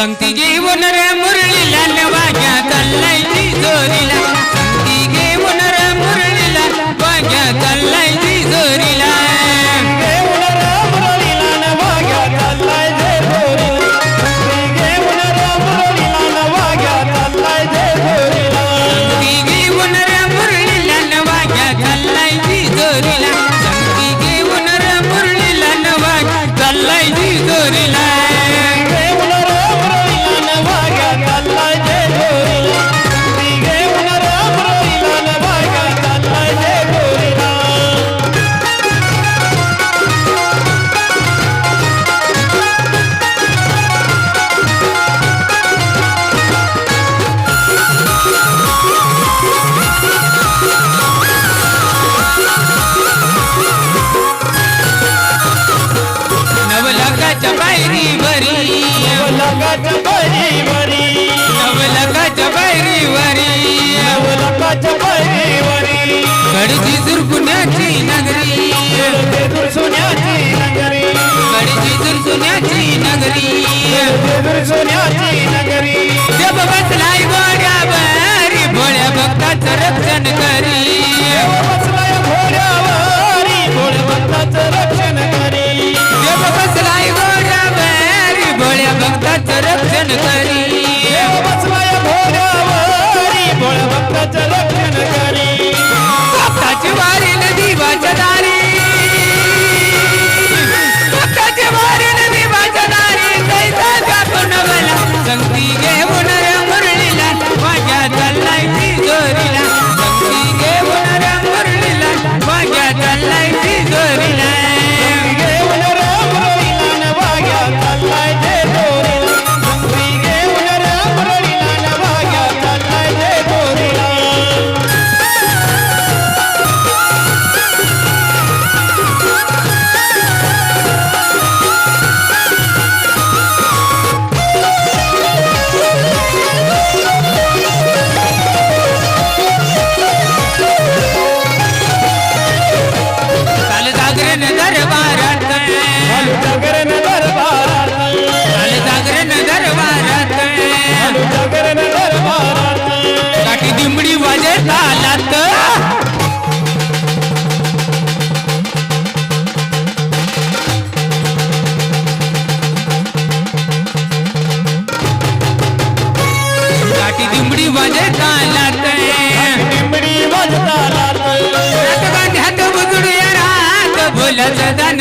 संगति जीवन रे मुर नवलकाच्या पायरीवरी नवलकाच्या पायरीवरी नवलकाच्या पायरीवरी गडची दुर्गुण्याची नगरी. दुर्सुण्याची नगरी. गडची दुर्सुण्याची देव बसलाय गोड्यावर. भोळ्या भक्ताचं रक्षण करी. झालात काठी दिमडी माझे झालात दिमडी माझे झालात हात बुजडू या रात बोलत दान